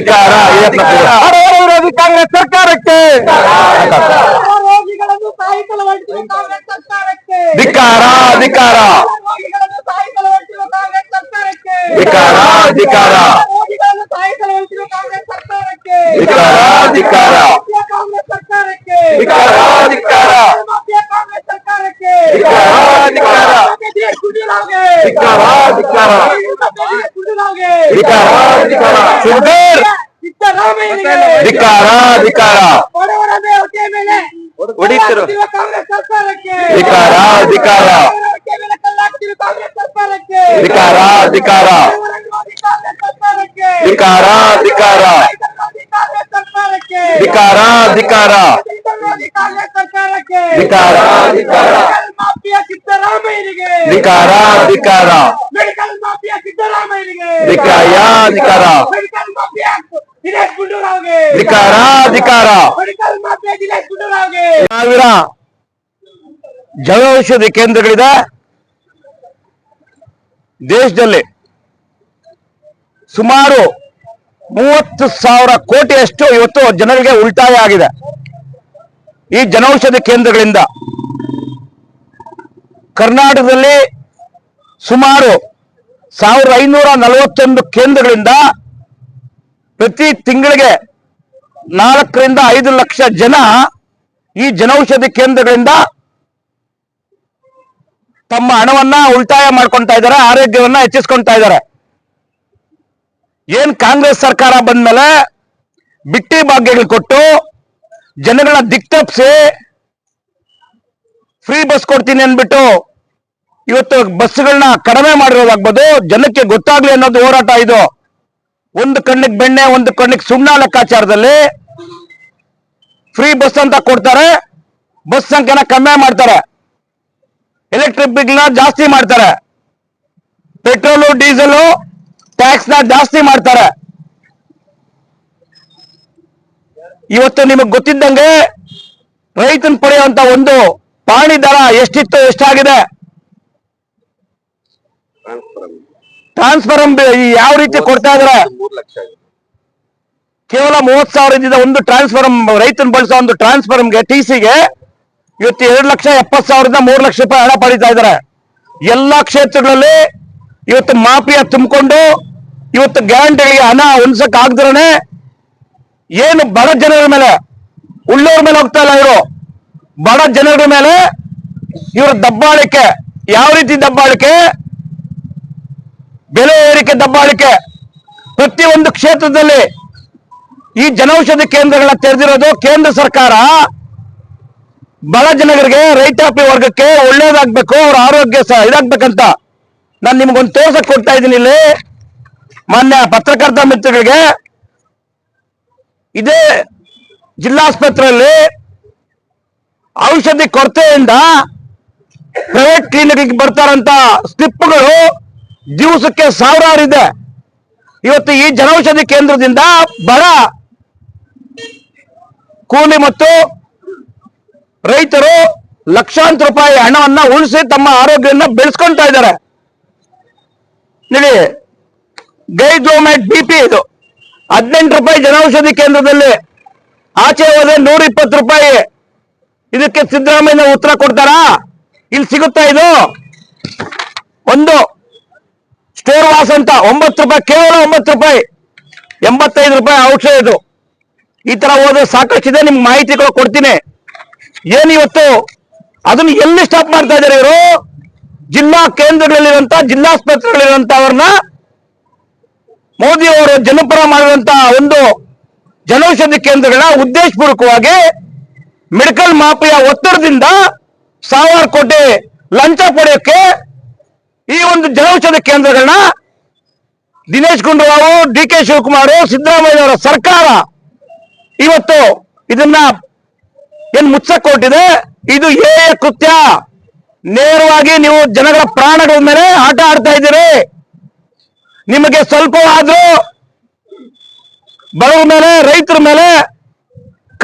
ಧಿಕ್ಕಾರ ವಿರೋಧಿ ಕಾಂಗ್ರೆಸ್ ಸರ್ಕಾರಕ್ಕೆ. ರೋಗಿಗಳನ್ನು ಸಾಯಿಸಲು ಹೊರಟಿರುವ ಕಾಂಗ್ರೆಸ್ ಸರ್ಕಾರಕ್ಕೆ. ಧಿಕ್ಕಾರ ಧಿಕ್ಕಾರ ರೋಗಿಗಳನ್ನು ಸಾಯಿಸಲು ಹೊರಟಿರುವ ಕಾಂಗ್ರೆಸ್ ಸರ್ಕಾರಕ್ಕೆ. ಧಿಕ್ಕಾರ. ಧಿಕಾರ ಮೇಲೆ ಹೊಡಿತಿರು. ಕಲ್ಲಾಗ್ತಿರುವ ಕಾಂಗ್ರೆಸ್ ಸರ್ಕಾರಕ್ಕೆ. ಧಿಕ್ಕಾರ ಧಿಕ್ಕಾರ. ಬಡವರ ದೇವತೆ ಮೇಲೆ ಕಲ್ಲಾಗ್ತಿರುವ ಕಾಂಗ್ರೆಸ್ ಧಿಕ್ಕಾರ ಧಿಕಾರ ಮೆಡಿಕಲ್ ಮಾಫಿಯಾ ದಿನೇಶ್ ಧಿಕಾರ ಸಾವಿರ ಜನೌಷಧಿ ಕೇಂದ್ರಗಳಿದೆ. ದೇಶದಲ್ಲಿ ಸುಮಾರು ಮೂವತ್ತು ಸಾವಿರ ಕೋಟಿಯಷ್ಟು ಇವತ್ತು ಜನರಿಗೆ ಉಳಿತಾಯ ಆಗಿದೆ. ಈ ಜನೌಷಧಿ ಕೇಂದ್ರಗಳಿಂದ ಕರ್ನಾಟಕದಲ್ಲಿ ಸುಮಾರು ಸಾವಿರದ ಐನೂರ ನಲವತ್ತೊಂದು ಕೇಂದ್ರಗಳಿಂದ ಪ್ರತಿ ತಿಂಗಳಿಗೆ ನಾಲ್ಕರಿಂದ ಐದು ಲಕ್ಷ ಜನ ಈ ಜನೌಷಧಿ ಕೇಂದ್ರಗಳಿಂದ ತಮ್ಮ ಹಣವನ್ನ ಉಳಿತಾಯ ಮಾಡ್ಕೊತಾ ಇದ್ದಾರೆ, ಆರೋಗ್ಯವನ್ನ ಹೆಚ್ಚಿಸ್ಕೊಳ್ತಾ ಇದ್ದಾರೆ. ಏನ್ ಕಾಂಗ್ರೆಸ್ ಸರ್ಕಾರ ಬಂದ ಮೇಲೆ ಬಿಟ್ಟಿ ಭಾಗ್ಯಗಳು ಕೊಟ್ಟು ಜನಗಳ ದಿಕ್ತಪ್ಸಿ ಫ್ರೀ ಬಸ್ ಕೊಡ್ತೀನಿ ಅಂದ್ಬಿಟ್ಟು ಇವತ್ತು ಬಸ್ಗಳನ್ನ ಕಡಿಮೆ ಮಾಡಿರೋದಾಗ್ಬೋದು, ಜನಕ್ಕೆ ಗೊತ್ತಾಗ್ಲಿ ಅನ್ನೋದು ಹೋರಾಟ ಇದು. ಒಂದು ಕಣ್ಣಿಗೆ ಬೆಣ್ಣೆ, ಒಂದು ಕಣ್ಣಿಗೆ ಸುಣ್ಣ ಲೆಕ್ಕಾಚಾರದಲ್ಲಿ ಫ್ರೀ ಬಸ್ ಅಂತ ಕೊಡ್ತಾರೆ. ಬಸ್ ಸಂಖ್ಯೆನ ಕಮ್ಮಿ ಮಾಡ್ತಾರೆ. ಎಲೆಕ್ಟ್ರಿಕ್ ಬಿಲ್ನ ಜಾಸ್ತಿ ಮಾಡ್ತಾರೆ. ಪೆಟ್ರೋಲು ಡೀಸೆಲು ಟ್ಯಾಕ್ಸ್ನ ಜಾಸ್ತಿ ಮಾಡ್ತಾರೆ. ಇವತ್ತು ನಿಮಗೆ ಗೊತ್ತಿದ್ದಂಗೆ ರೈತನ್ ಪಡೆಯುವಂತ ಒಂದು ಪಾಣಿ ದರ ಎಷ್ಟಿತ್ತು ಎಷ್ಟಾಗಿದೆ. ಟ್ರಾನ್ಸ್ಫರ್ ಯಾವ ರೀತಿ ಕೊಡ್ತಾ ಇದ್ರ ಕೇವಲ ಮೂವತ್ ಸಾವಿರ ಇದ್ದಿದ್ದ ಒಂದು ಟ್ರಾನ್ಸ್ಫಾರಂ ರೈತನ ಬಳಸೋ ಒಂದು ಟ್ರಾನ್ಸ್ಫಾರಂಗೆ ಟಿ ಸಿಗೆ ಇವತ್ತು ಎರಡು ಲಕ್ಷ ಎಪ್ಪತ್ ಸಾವಿರದಿಂದ ಮೂರು ಲಕ್ಷ ರೂಪಾಯಿ ಹಣ ಪಡಿತಾ ಇದ್ದಾರೆ. ಎಲ್ಲಾ ಕ್ಷೇತ್ರಗಳಲ್ಲಿ ಇವತ್ತು ಮಾಫಿಯಾ ತುಂಬಿಕೊಂಡು ಇವತ್ತು ಗ್ಯಾರಂಟಿಗಳಿಗೆ ಹಣ ಹೊಂದ್ಸಕ್ ಆಗದ್ರೆ ಏನು ಬಡ ಜನರ ಮೇಲೆ ಉಳ್ಳೋರ ಮೇಲೆ ಹೋಗ್ತಾ ಇಲ್ಲ ಇವರು. ಬಡ ಜನರ ಮೇಲೆ ಇವರ ದಬ್ಬಾಳಿಕೆ ಯಾವ ರೀತಿ ದಬ್ಬಾಳಿಕೆ? ಬೆಲೆ ಏರಿಕೆ ದಬ್ಬಾಳಿಕೆ ಪ್ರತಿಯೊಂದು ಕ್ಷೇತ್ರದಲ್ಲಿ ಈ ಜನೌಷಧಿ ಕೇಂದ್ರಗಳ ತೆರೆದಿರೋದು ಕೇಂದ್ರ ಸರ್ಕಾರ. ಬಡ ಜನರಿಗೆ ರೈತಾಪಿ ವರ್ಗಕ್ಕೆ ಒಳ್ಳೇದಾಗ್ಬೇಕು, ಅವ್ರ ಆರೋಗ್ಯ ಸಹ ಇದಾಗ್ಬೇಕಂತ ನಾನು ನಿಮ್ಗೊಂದು ತೋರ್ಸಕ್ ಕೊಡ್ತಾ ಇದ್ದೀನಿ ಇಲ್ಲಿ. ಮಾನ್ಯ ಪತ್ರಕರ್ತ ಮಿತ್ರಗಳಿಗೆ ಇದೇ ಜಿಲ್ಲಾಸ್ಪತ್ರೆಯಲ್ಲಿ ಔಷಧಿ ಕೊರತೆಯಿಂದ ಪ್ರೈವೇಟ್ ಕ್ಲಿನಿಕ್ ಬರ್ತಾರಂತ ಸ್ಲಿಪ್ಗಳು ದಿವಸಕ್ಕೆ ಸಾವಿರಾರು ಇದೆ ಇವತ್ತು ಈ ಜನೌಷಧಿ ಕೇಂದ್ರದಿಂದ ಬಡ ಕೂಲಿ ಮತ್ತು ರೈತರು ಲಕ್ಷಾಂತರ ರೂಪಾಯಿ ಹಣವನ್ನ ಉಳಿಸಿ ತಮ್ಮ ಆರೋಗ್ಯವನ್ನು ಬೆಳೆಸ್ಕೊಂತ ಇದ್ದಾರೆ. ನೋಡಿ ಗೈಜೋಮ್ಯಾಟ್ ಬಿ ಪಿ ಇದು. ಹದಿನೆಂಟು ರೂಪಾಯಿ ಜನೌಷಧಿ ಕೇಂದ್ರದಲ್ಲಿ ಆಚೆ ಹೋದ್ರೆ ನೂರ ರೂಪಾಯಿ. ಇದಕ್ಕೆ ಸಿದ್ದರಾಮಯ್ಯ ಉತ್ತರ ಕೊಡ್ತಾರಾ? ಇಲ್ಲಿ ಸಿಗುತ್ತಾ ಇದು ಒಂದು ವಾಸ್ ಅಂತ ಒಂಬತ್ತು ರೂಪಾಯಿ, ಕೇವಲ ಒಂಬತ್ತು ರೂಪಾಯಿ. ಎಂಬತ್ತೈದು ರೂಪಾಯಿ ಔಷಧ ಇದು. ಈ ತರ ಹೋದ್ರೆ ಸಾಕಷ್ಟಿದೆ ನಿಮ್ಗೆ ಮಾಹಿತಿಗಳು ಕೊಡ್ತೀನಿ. ಏನಿವತ್ತು ಅದನ್ನ ಎಲ್ಲಿ ಸ್ಟಾಪ್ ಮಾಡ್ತಾ ಇದ್ದಾರೆ ಇವರು? ಜಿಲ್ಲಾ ಕೇಂದ್ರಗಳಲ್ಲಿರುವಂತ ಜಿಲ್ಲಾಸ್ಪತ್ರೆಗಳಿರುವಂತವ್ರನ್ನ ಮೋದಿ ಅವರು ಜನಪರ ಮಾಡಿರುವಂತ ಒಂದು ಜನೌಷಧಿ ಕೇಂದ್ರಗಳನ್ನ ಉದ್ದೇಶಪೂರ್ವಕವಾಗಿ ಮೆಡಿಕಲ್ ಮಾಫಿಯ ಒತ್ತಡದಿಂದ ಸಾವಿರ ಕೋಟಿ ಲಂಚ ಪಡೆಯೋಕೆ ಈ ಒಂದು ಜನೌಷಧಿ ಕೇಂದ್ರಗಳನ್ನ ದಿನೇಶ್ ಗುಂಡೂರಾವ್ ಡಿ ಕೆ ಶಿವಕುಮಾರ್, ಸಿದ್ದರಾಮಯ್ಯ ಅವರ ಸರ್ಕಾರ ಇವತ್ತು ಇದನ್ನ ಏನ್ ಮುಚ್ಚಕ್ ಕೊಟ್ಟಿದೆ? ಇದು ಏ ಕೃತ್ಯ. ನೇರವಾಗಿ ನೀವು ಜನಗಳ ಪ್ರಾಣಗಳ ಮೇಲೆ ಆಟ ಆಡ್ತಾ ಇದ್ದೀರಿ. ನಿಮಗೆ ಸ್ವಲ್ಪವಾದ್ರೂ ಬಡವರ ಮೇಲೆ, ರೈತರ ಮೇಲೆ,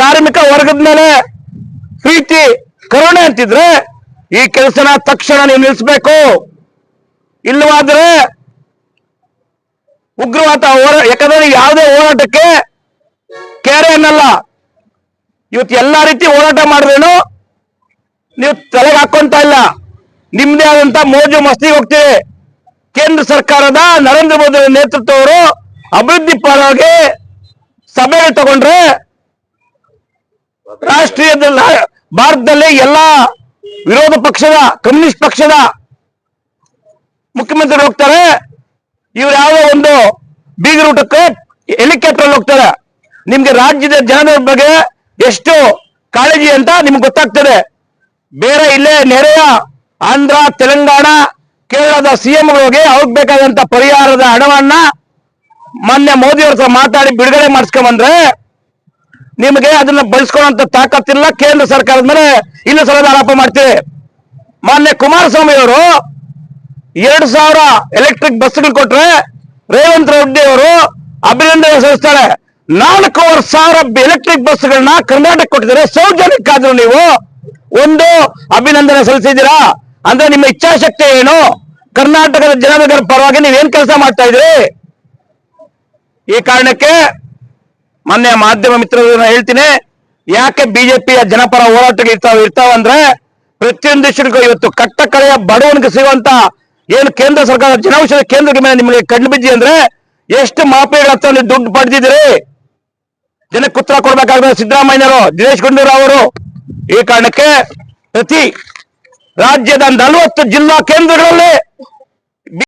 ಕಾರ್ಮಿಕ ವರ್ಗದ ಮೇಲೆ ಪ್ರೀತಿ, ಕರುಣೆ ಅಂತಿದ್ರೆ ಈ ಕೆಲಸನ ತಕ್ಷಣ ನೀವು ನಿಲ್ಲಿಸ್ಬೇಕು. ಇಲ್ಲವಾದ್ರೆ ಉಗ್ರವಾದ ಹೋರಾಟ ಯಾಕಂದ್ರೆ ಯಾವುದೇ ಹೋರಾಟಕ್ಕೆ ಕೆರೆ ಅನ್ನಲ್ಲ ಇವತ್ತು ಎಲ್ಲಾ ರೀತಿ ಹೋರಾಟ ಮಾಡಿದ್ರೇನು ನೀವು ತಲೆಗೆ ಹಾಕೊಂತ ಇಲ್ಲ. ನಿಮ್ದೇ ಆದಂತ ಮೋಜು ಮಸ್ತಿ ಹೋಗ್ತೀವಿ ಕೇಂದ್ರ ಸರ್ಕಾರದ ನರೇಂದ್ರ ಮೋದಿ ನೇತೃತ್ವವರು ಅಭಿವೃದ್ಧಿ ಪರವಾಗಿ ಸಭೆಗಳು ತಗೊಂಡ್ರೆ ರಾಷ್ಟ್ರೀಯ ಭಾರತದಲ್ಲಿ ಎಲ್ಲಾ ವಿರೋಧ ಪಕ್ಷದ, ಕಮ್ಯುನಿಸ್ಟ್ ಪಕ್ಷದ ಮುಖ್ಯಮಂತ್ರಿ ಹೋಗ್ತಾರೆ. ಇವ್ರು ಯಾವ ಒಂದು ಬೀಗರೂಟಕ್ಕೆ ಹೆಲಿಕಾಪ್ಟರ್ ಹೋಗ್ತಾರೆ. ನಿಮ್ಗೆ ರಾಜ್ಯದ ಜನರ ಬಗ್ಗೆ ಎಷ್ಟು ಕಾಳಜಿ ಅಂತ ನಿಮ್ಗೆ ಗೊತ್ತಾಗ್ತದೆ. ಬೇರೆ ಇಲ್ಲೇ ನೆರೆಯ ಆಂಧ್ರ, ತೆಲಂಗಾಣ, ಕೇರಳದ ಸಿಎಂಗಳಿಗೆ ಅವ್ರಿಗೆ ಬೇಕಾದಂತ ಪರಿಹಾರದ ಹಣವನ್ನ ಮೊನ್ನೆ ಮೋದಿ ಅವ್ರ ಮಾತಾಡಿ ಬಿಡುಗಡೆ ಮಾಡಿಸ್ಕೊಂಬಂದ್ರೆ ನಿಮಗೆ ಅದನ್ನ ಬಳಸ್ಕೊಳ್ಳುವಂತ ತಾಕತ್ತಿಲ್ಲ. ಕೇಂದ್ರ ಸರ್ಕಾರದ ಮೇಲೆ ಇಲ್ಲ ಸಲದ ಆರೋಪ ಮಾಡ್ತೀವಿ. ಮಾನ್ಯ ಕುಮಾರಸ್ವಾಮಿ ಅವರು ಎರಡು ಸಾವಿರ ಎಲೆಕ್ಟ್ರಿಕ್ ಬಸ್ಗಳು ಕೊಟ್ರೆ ರೇವಂತ್ ರೆಡ್ಡಿ ಅವರು ಅಭಿನಂದನೆ ಸಲ್ಲಿಸ್ತಾರೆ. ನಾಲ್ಕೂವರೆ ಸಾವಿರ ಎಲೆಕ್ಟ್ರಿಕ್ ಬಸ್ಗಳನ್ನ ಕರ್ನಾಟಕ ಕೊಟ್ಟಿದ್ದಾರೆ. ಸೌಜನ್ಯಕ್ಕಾದ್ರು ನೀವು ಒಂದು ಅಭಿನಂದನೆ ಸಲ್ಲಿಸಿದ್ದೀರಾ? ಅಂದ್ರೆ ನಿಮ್ಮ ಇಚ್ಛಾಶಕ್ತಿ ಏನು? ಕರ್ನಾಟಕದ ಜನರ ಪರವಾಗಿ ನೀವೇನ್ ಕೆಲಸ ಮಾಡ್ತಾ ಇದ್ರಿ ಈ ಕಾರಣಕ್ಕೆ ಮೊನ್ನೆ ಮಾಧ್ಯಮ ಮಿತ್ರರನ್ನ ಹೇಳ್ತೀನಿ. ಯಾಕೆ ಬಿಜೆಪಿಯ ಜನಪರ ಹೋರಾಟಗಳು ಇರ್ತಾವ ಇರ್ತಾವಂದ್ರೆ ಪ್ರತಿಯೊಂದು ದೇಶಕ್ಕೂ ಇವತ್ತು ಕಟ್ಟ ಕಡೆಯ ಬಡವನಿಗೆ ಸಿಗುವಂತ ಏನು ಕೇಂದ್ರ ಸರ್ಕಾರ ಜನೌಷಧ ಕೇಂದ್ರಕ್ಕೆ ಮೇಲೆ ನಿಮಗೆ ಕಣ್ಣು ಬಿದ್ದಿ ಅಂದ್ರೆ ಎಷ್ಟು ಮಾಪೆಗಳ ದುಡ್ಡು ಪಡೆದಿದ್ದೀರಿ? ಜನಕ್ಕೆ ಉತ್ತರ ಕೊಡ್ಬೇಕಾದ್ರೆ ಸಿದ್ದರಾಮಯ್ಯರು ದಿನೇಶ್ ಗುಂಡೂರಾವ್ ಅವರು. ಈ ಕಾರಣಕ್ಕೆ ಪ್ರತಿ ರಾಜ್ಯದ ನಲವತ್ತು ಜಿಲ್ಲಾ ಕೇಂದ್ರಗಳಲ್ಲಿ